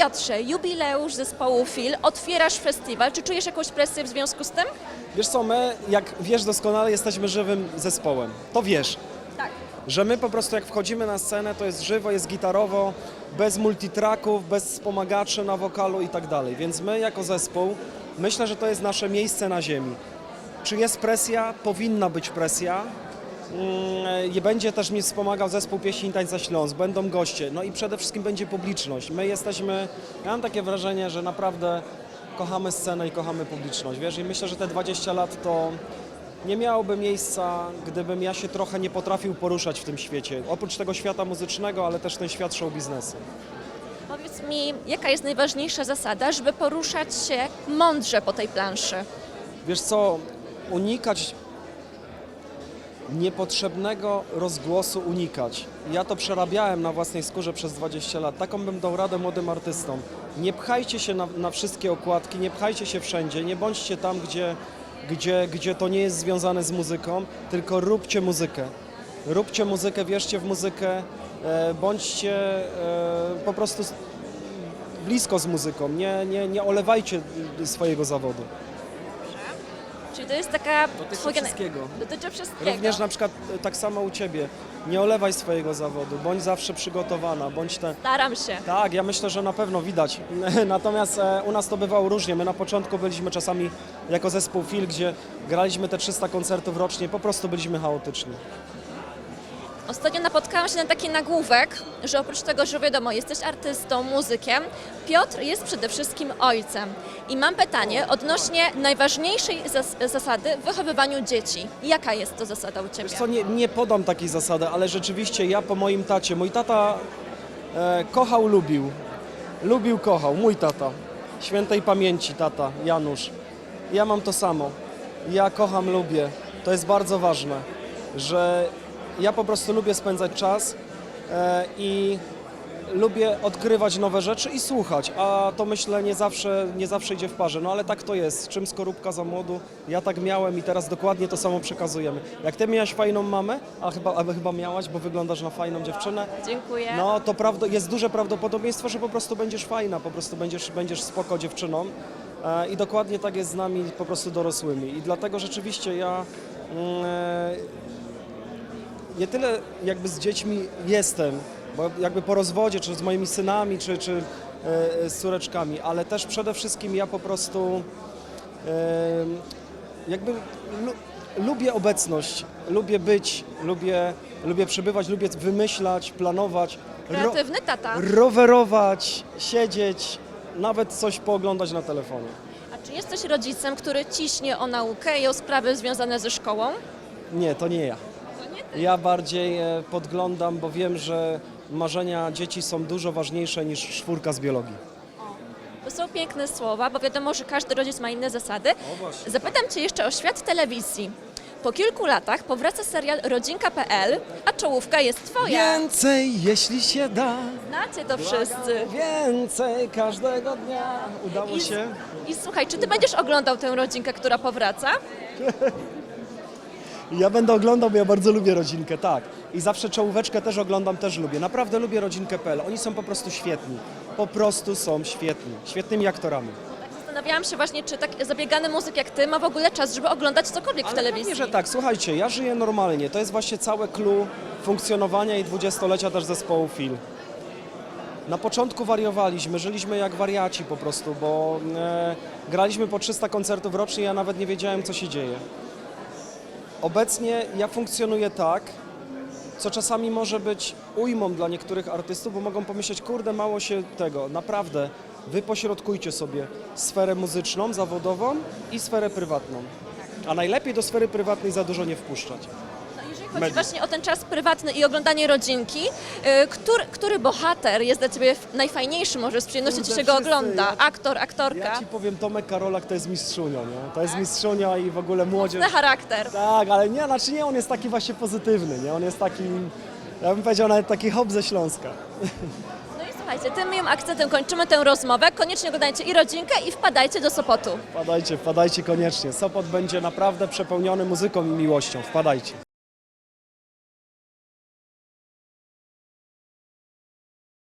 Piotrze, jubileusz zespołu FIL, otwierasz festiwal. Czy czujesz jakąś presję w związku z tym? Wiesz co, my, jak wiesz doskonale, jesteśmy żywym zespołem. To wiesz, Tak. że my po prostu jak wchodzimy na scenę, to jest żywo, jest gitarowo, bez multitracków, bez wspomagaczy na wokalu i tak dalej. Więc my jako zespół, myślę, że to jest nasze miejsce na ziemi. Czy jest presja? Powinna być presja. Mm, będzie też mi wspomagał zespół Pieśni i Tańca Śląsk, będą goście, no i przede wszystkim będzie publiczność. My jesteśmy, ja mam takie wrażenie, że naprawdę kochamy scenę i kochamy publiczność, wiesz, i myślę, że te 20 lat to nie miałoby miejsca, gdybym ja się trochę nie potrafił poruszać w tym świecie. Oprócz tego świata muzycznego, ale też ten świat show biznesu. Powiedz mi, jaka jest najważniejsza zasada, żeby poruszać się mądrze po tej planszy? Wiesz co, unikać niepotrzebnego rozgłosu unikać. Ja to przerabiałem na własnej skórze przez 20 lat. Taką bym dał radę młodym artystom. Nie pchajcie się na, na wszystkie okładki, nie pchajcie się wszędzie, nie bądźcie tam, gdzie, gdzie, gdzie to nie jest związane z muzyką, tylko róbcie muzykę. Róbcie muzykę, wierzcie w muzykę, e, bądźcie e, po prostu blisko z muzyką, nie, nie, nie olewajcie swojego zawodu. Czyli to jest taka... Dotyczy twoja- wszystkiego. Dotyczy wszystkiego. Również na przykład e, tak samo u Ciebie. Nie olewaj swojego zawodu, bądź zawsze przygotowana, bądź te... Staram się. Tak, ja myślę, że na pewno widać. Natomiast e, u nas to bywało różnie. My na początku byliśmy czasami jako zespół FIL, gdzie graliśmy te 300 koncertów rocznie, po prostu byliśmy chaotyczni. Ostatnio napotkałam się na taki nagłówek, że oprócz tego, że wiadomo, jesteś artystą, muzykiem, Piotr jest przede wszystkim ojcem. I mam pytanie odnośnie najważniejszej zas- zasady w wychowywaniu dzieci. Jaka jest to zasada u Ciebie? Wiesz co, nie, nie podam takiej zasady, ale rzeczywiście ja po moim tacie, mój tata e, kochał, lubił. Lubił, kochał, mój tata. Świętej pamięci tata, Janusz. Ja mam to samo. Ja kocham, lubię. To jest bardzo ważne, że ja po prostu lubię spędzać czas e, i lubię odkrywać nowe rzeczy i słuchać, a to myślę nie zawsze, nie zawsze idzie w parze, no ale tak to jest. Czym skorupka za młodu? Ja tak miałem i teraz dokładnie to samo przekazujemy. Jak ty miałaś fajną mamę, a chyba, a chyba miałaś, bo wyglądasz na fajną dziewczynę, Dziękuję. no to prawdo, jest duże prawdopodobieństwo, że po prostu będziesz fajna, po prostu będziesz, będziesz spoko dziewczyną. E, I dokładnie tak jest z nami po prostu dorosłymi. I dlatego rzeczywiście ja mm, e, nie tyle jakby z dziećmi jestem, bo jakby po rozwodzie, czy z moimi synami, czy, czy e, z córeczkami, ale też przede wszystkim ja po prostu e, jakby lu, lubię obecność, lubię być, lubię, lubię przebywać, lubię wymyślać, planować, ro, Kreatywny tata. rowerować, siedzieć, nawet coś pooglądać na telefonie. A czy jesteś rodzicem, który ciśnie o naukę i o sprawy związane ze szkołą? Nie, to nie ja. Ja bardziej e, podglądam, bo wiem, że marzenia dzieci są dużo ważniejsze niż czwórka z biologii. To są piękne słowa, bo wiadomo, że każdy rodzic ma inne zasady. Zapytam Cię jeszcze o świat telewizji. Po kilku latach powraca serial Rodzinka.pl, a czołówka jest Twoja. Więcej, jeśli się da. Znacie to wszyscy. Więcej każdego dnia. Udało I, się? I słuchaj, czy Ty będziesz oglądał tę rodzinkę, która powraca? Ja będę oglądał, bo ja bardzo lubię rodzinkę, tak. I zawsze czołóweczkę też oglądam, też lubię. Naprawdę lubię rodzinkę.pl. Oni są po prostu świetni. Po prostu są świetni. Świetnymi aktorami. Tak zastanawiałam się właśnie, czy tak zabiegany muzyk jak Ty ma w ogóle czas, żeby oglądać cokolwiek w telewizji. pewnie, że tak. Słuchajcie, ja żyję normalnie. To jest właśnie całe clue funkcjonowania i dwudziestolecia też zespołu FIL. Na początku wariowaliśmy, żyliśmy jak wariaci po prostu, bo e, graliśmy po 300 koncertów rocznie, ja nawet nie wiedziałem, co się dzieje. Obecnie ja funkcjonuję tak, co czasami może być ujmą dla niektórych artystów, bo mogą pomyśleć, kurde, mało się tego. Naprawdę, wy pośrodkujcie sobie sferę muzyczną, zawodową i sferę prywatną. A najlepiej do sfery prywatnej za dużo nie wpuszczać. Chodzi właśnie o ten czas prywatny i oglądanie rodzinki, y, który, który bohater jest dla Ciebie najfajniejszy, może z przyjemnością Ci Kurde, się go wszyscy, ogląda? ja- Aktor, aktorka, Ja ci powiem, Tomek Karolak to jest mistrzunio, nie? To jest mistrzunia i w ogóle młodzież. na charakter. Tak, ale nie, znaczy nie, on jest taki właśnie pozytywny, nie? On jest taki, ja bym powiedział nawet taki hop ze Śląska. No i słuchajcie, tym miłym akcentem kończymy tę rozmowę. Koniecznie oglądajcie i rodzinkę i wpadajcie do Sopotu. Wpadajcie, wpadajcie koniecznie. Sopot będzie naprawdę przepełniony muzyką i miłością. Wpadajcie.